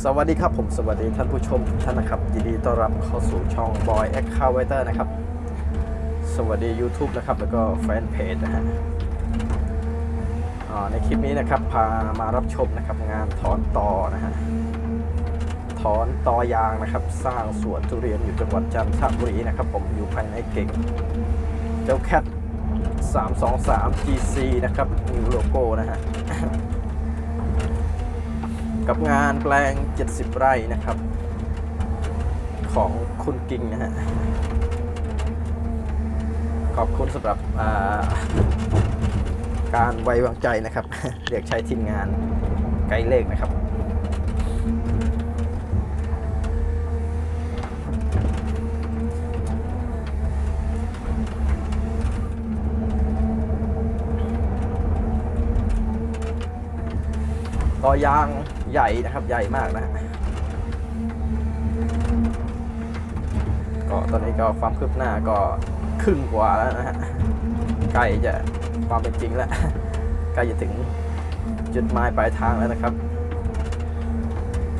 สวัสดีครับผมสวัสดีท่านผู้ชมทุกท่านนะครับ ยินดีต้อนรับเข้าสู่ช่อง Boy a c c o u n t e r นะครับ สวัสดี YouTube นะครับ แล้วก็แฟนเพจนะฮะในคลิปนี้นะครับ พามารับชมนะครับงานถอนตอนะฮะถอนตอยางนะครับ สร้างสวนทุเรียนอยู่จังหวัดจันทบุรีนะครับ ผมอยู่ภายในเก่ง เจ้าแคท323 GC นะครับมีโลโก้นะฮะ กับงานแปลง 70 ไร่นะครับ ของคุณกิ่งนะฮะ ขอบคุณสำหรับาการไว้วางใจนะครับ เรียกใช้ทีมงานไกด์เลขนะครับต่อยาง ใหญ่นะครับใหญ่มากนะฮะก็ตอนนี้ก็ความคืบหน้าก็ครึ่งกว่าแล้วนะฮะใกล้จะความเป็นจริงแล้วใกล้จะถึงจุดหมายปลายทางแล้วนะครับ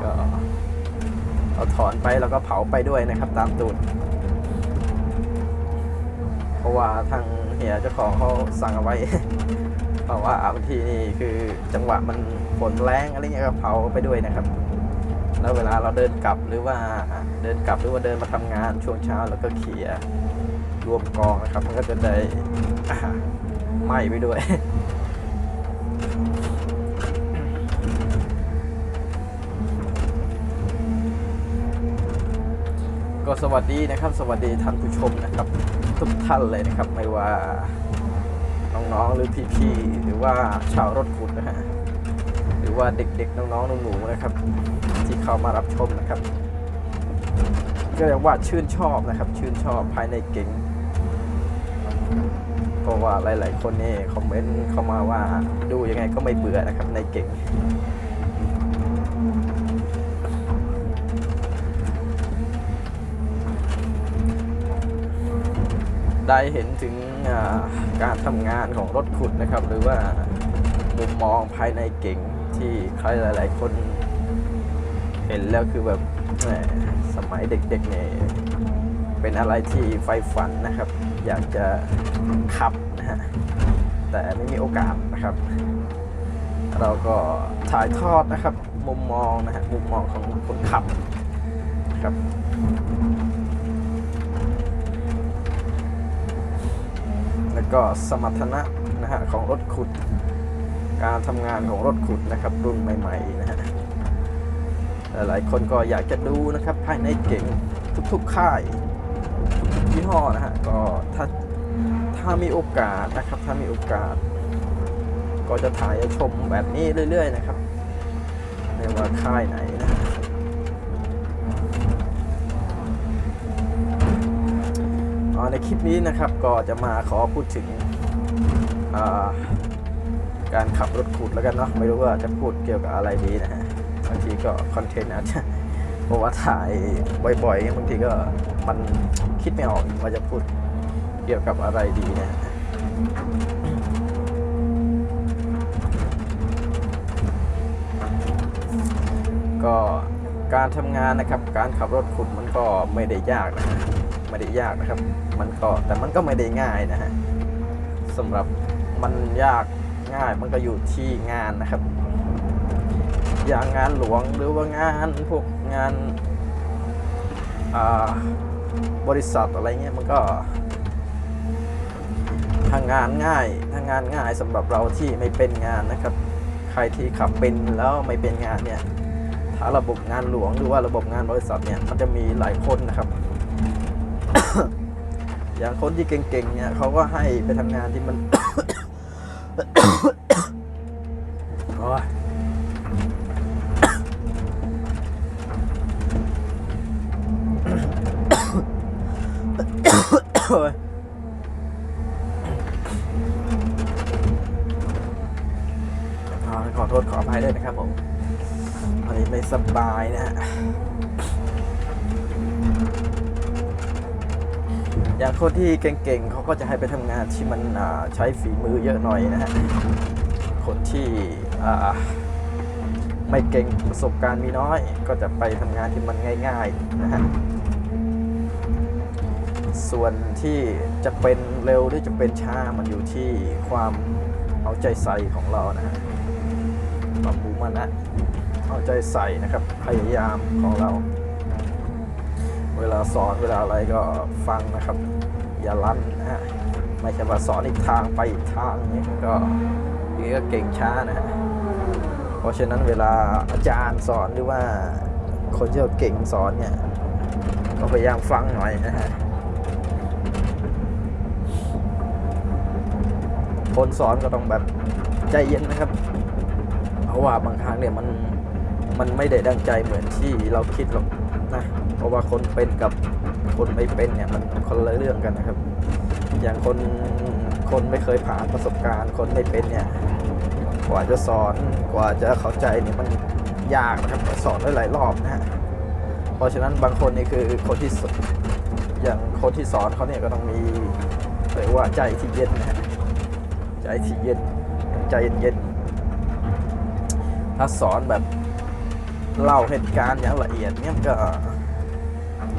ก็เอาถอนไปแล้วก็เผาไปด้วยนะครับ ตามตูดเพราะว่าทางเฮียเจ้าของเขาสั่งเอาไว้ ราะว่าบางทีนี่คือจังหวะมันฝนแรงอะไรเงี้ยก็เผาไปด้วยนะครับ แล้วเวลาเราเดินกลับหรือว่าเดินกลับหรือว่าเดินมาทำงานช่วงเช้าแล้วก็เขี่ยรวมกองนะครับ มันก็จะได้ไหม้ไปด้วยก็สวัสดีนะครับ สวัสดีท่านผู้ชมนะครับ ทุกท่านเลยนะครับ ไม่ว่า น้องๆหรือพี่ๆหรือว่าชาวรถขุดนะฮะหรือว่าเด็กๆน้องๆหนูๆนะครับ ที่เข้ามารับชมนะครับ ก็เรียกว่าชื่นชอบนะครับ ชื่นชอบภายในเก่งเพราะว่าหลายๆ คนนี่คอมเมนต์เข้ามาว่าดูยังไงก็ไม่เบื่อนะครับในเก่งได้เห็นถึง การทำงานของรถขุดนะครับ หรือว่ามุมมองภายในเก่งที่ใครหลาย ๆ คนเห็นแล้วคือแบบสมัยเด็ก ๆ เนี่ยเป็นอะไรที่ไฟฝันนะครับ อยากจะขับนะฮะแต่ไม่มีโอกาสนะครับ เราก็ถ่ายทอดนะครับ มุมมองนะฮะมุมมองของคนขับครับ แล้ว ก็สมรรถนะนะฮะของรถขุด การทำงานของรถขุดนะครับรุ่นใหม่ๆนะฮะหลายๆคนก็อยากจะดูนะครับภายในเก่งทุกๆค่ายทุกๆยี่ห้อนะฮะก็ถ้าถ้ามีโอกาสนะครับถ้ามีโอกาส ก็จะถ่ายชมแบบนี้เรื่อย ๆ นะครับ ไม่ว่าค่ายไหนนะฮะ อ่า ในคลิปนี้นะครับก็จะมาขอพูดถึงาการขับรถขุดแล้วกันเนาะไม่รู้ว่าจะพูดเกี่ยวกับอะไรดีนะฮะบางทีก็คอนเทนต์อาจจะเพราะว่าถ่ายบ่อยๆบางทีก็มันคิดไม่ออกว่าจะพูดเกี่ยวกับอะไรดีนะฮะก็การทำงานนะครับ การขับรถขุดมันก็ไม่ได้ยากนะ ไม่ได้ยากนะครับ มันก็แต่มันก็ไม่ได้ง่ายนะฮะสำหรับมันยากง่ายมันก็อยู่ที่งานนะครับ อย่างงานหลวงหรือว่างานพวกงานาบริษัทอะไรเงี้ยมันก็ทางงานง่ายทางงานง่ายสำหรับเราที่ไม่เป็นงานนะครับ ใครที่ขับเป็นแล้วไม่เป็นงานเนี่ยถ้าระบบงานหลวงหรือว่าระบบงานบริษัทเนี่ยมันจะมีหลายคนนะครับ อย่างคนที่เก่งๆเนี่ยเขาก็ให้ไปทำงานที่มันโอ้ยโอ้ยอ่าขอโทษขออภัยด้วยนะครับผมวันนี้ไม่สบายนะฮะ อย่างคนที่เก่งๆเขาก็จะให้ไปทำงานที่มันใช้ฝีมือเยอะหน่อยนะฮะคนที่ไม่เก่งประสบการณ์มีน้อย ก็จะไปทำงานที่มันง่ายๆนะฮะส่วนที่จะเป็นเร็วหรือจะเป็นช้ามันอยู่ที่ความเอาใจใส่ของเรานะฮะความมุ่งมั่นนะเอาใจใส่นะครับพยายามของเรา เวลาสอนเวลาอะไรก็ฟังนะครับ อย่าลั่นนะฮะไม่ใช่ว่าสอนอีกทางไปอีกทางนี้ก็อย่งนี้ก็เก่งช้านะฮะเพราะฉะนั้นเวลาอาจารย์สอนหรือว่าคนที่เขาเก่งสอนเนี่ยก็พยายามฟังหน่อยนะฮะคนสอนก็ต้องแบบใจเย็นนะครับ เพราะว่าบางครั้งเนี่ยมันมันไม่ได้ดังใจเหมือนที่เราคิดหรอก นะเพราะว่าคนเป็นกับคนไม่เป็นเนี่ยมันคนละเรื่องกันนะครับ อย่างคนคนไม่เคยผ่านประสบการณ์ คนไม่เป็นเนี่ยกว่าจะสอนกว่าจะเข้าใจเนี่ยมันยากนะครับสอนได้หลายรอบนะฮะเพราะฉะนั้นบางคนนี่คือคนที่อย่างคนที่สอนเขาเนี่ยก็ต้องมีเรียกว่าใจที่เย็นนะฮะใจที่เย็นใจเย็นๆถ้าสอนแบบ เล่าเหตุการณ์อย่างละเอียดเนี่ยก็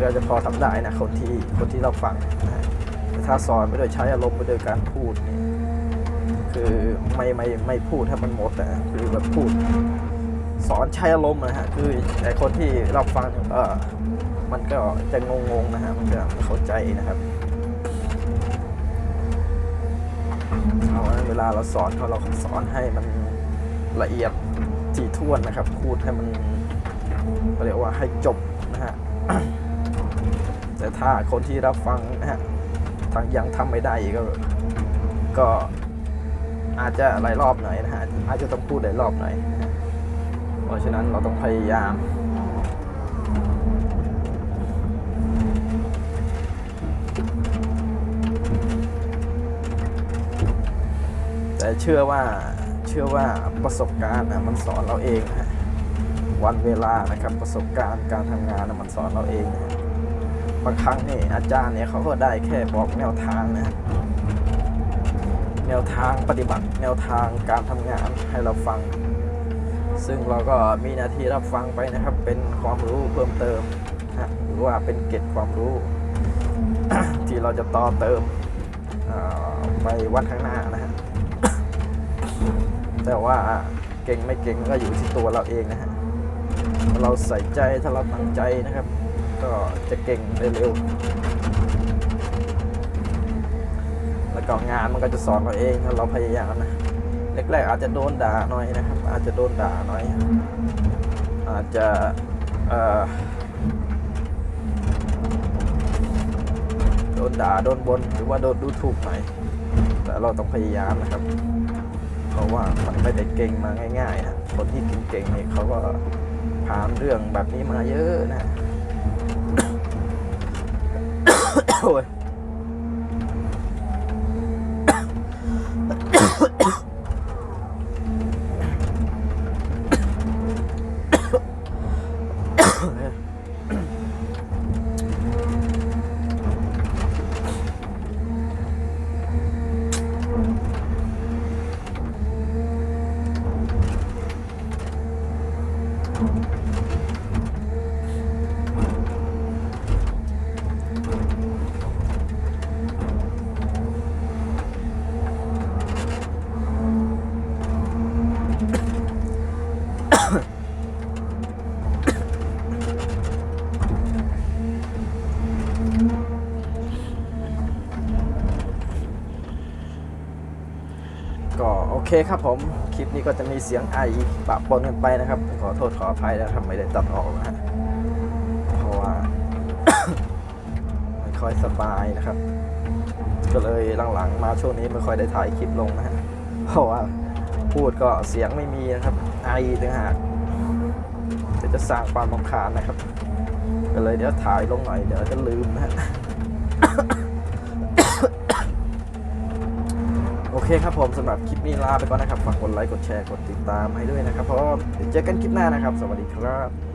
ก็จะพอทำได้นะคนที่คนที่เราฟังนะแต่ถ้าสอนไปโดยใช้อารมณ์ไปโดยการพูดนี่คือไม่ไม่ไม่พูดให้มันหมดนะคือแบบพูด สอนใช้อารมณ์นะฮะคือไอคนที่รับฟังเนี่ยเออมันก็จะงงๆนะฮะมันก็ไม่เข้าใจนะครับเอาเวลาเราสอนเขาเราสอนให้มันละเอียด ถี่ถ้วนนะครับพูดให้มันเรียกว่าให้จบนะฮะแต่ถ้าคนที่รับฟังนะฮะทางยังทำไม่ได้อีกก็ก็อาจจะหลายรอบหน่อยนะฮะอาจจะต้องพูดหลายรอบหน่อย เพราะฉะนั้นเราต้องพยายามแต่เชื่อว่า ชื่อว่าประสบการณ์มันสอนเราเองนะวันเวลานะครับประสบการณ์การทำงานมันสอนเราเองนะฮะบางครั้งนี่อาจารย์เนี่ยเขาก็ได้แค่บอกแนวทางนะแนวทางปฏิบัติแนวทางการทำงานให้เราฟัง ซึ่งเราก็มีหน้าที่รับฟังไปนะครับ เป็นความรู้เพิ่มเติมนะหรือว่าเป็นเก็ดความรู้ที่เราจะต่อเติมไปวันข้างหน้านะ แต่ว่าเก่งไม่เก่งก็อยู่ที่ตัวเราเองนะฮะเราใส่ใจถ้าเราตั้งใจนะครับ ก็จะเก่งได้เร็ว แล้วก็งานมันก็จะสอนเราเองถ้าเราพยายามนะแรกๆอาจจะโดนด่าหน่อยนะครับ อาจจะโดนด่าหน่อย อาจจะโดนด่าโดนบนหรือว่าโดนดูถูกหน่อยแต่เราต้องพยายามนะครับ เพราะว่ามันไม่ได้เก่งมาง่ายๆนะคนที่เก่งๆเนี่ยเขาก็ผ่านเรื่องแบบนี้มาเยอะนะโอ้ย ก็โอเคครับผม คลิปนี้ก็จะมีเสียงไอปะปนกันไปนะครับ ขอโทษขออภัยแล้วทำไม่ได้ตัดออกนะฮะเพราะว่า ไม่ค่อยสบายนะครับ ก็เลยหลังๆ มาช่วงนี้ไม่ค่อยได้ถ่ายคลิปลงนะฮะเพราะว่าพูดก็เสียงไม่มีนะครับ ไอต่างหากเดี๋ยวจะสร้างความรำคาญนะครับ ก็เลยเดี๋ยวถ่ายลงหน่อยเดี๋ยวจะลืมนะฮะ โอ เคครับผมสำหรับคลิปนี้ลาไปก่อนนะครับ ฝากกดไลค์ กดแชร์ กดติดตามให้ด้วยนะครับเพราะเดี๋ยวเจอกันคลิปหน้านะครับ สวัสดีครับ